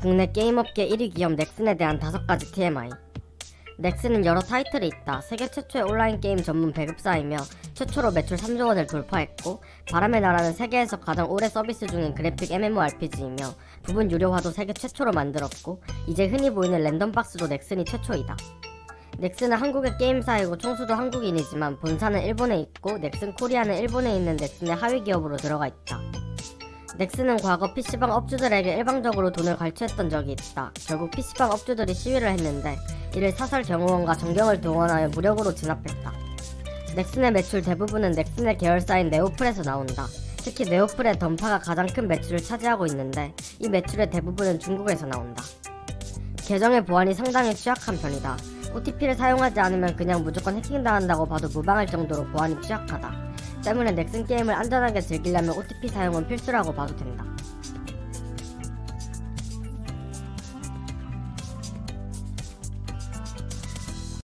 국내 게임업계 1위 기업 넥슨에 대한 다섯 가지 TMI. 넥슨은 여러 타이틀이 있다. 세계 최초의 온라인 게임 전문 배급사이며 최초로 매출 3조 원을 돌파했고 바람의 나라는 세계에서 가장 오래 서비스 중인 그래픽 MMORPG이며 부분 유료화도 세계 최초로 만들었고 이제 흔히 보이는 랜덤박스도 넥슨이 최초이다. 넥슨은 한국의 게임사이고 총수도 한국인이지만 본사는 일본에 있고 넥슨 코리아는 일본에 있는 넥슨의 하위 기업으로 들어가 있다. 넥슨은 과거 PC방 업주들에게 일방적으로 돈을 갈취했던 적이 있다. 결국 PC방 업주들이 시위를 했는데 이를 사설 경호원과 정경을 동원하여 무력으로 진압했다. 넥슨의 매출 대부분은 넥슨의 계열사인 네오플에서 나온다. 특히 네오플의 던파가 가장 큰 매출을 차지하고 있는데 이 매출의 대부분은 중국에서 나온다. 계정의 보안이 상당히 취약한 편이다. OTP를 사용하지 않으면 그냥 무조건 해킹당한다고 봐도 무방할 정도로 보안이 취약하다. 때문에 넥슨 게임을 안전하게 즐기려면 OTP 사용은 필수라고 봐도 된다.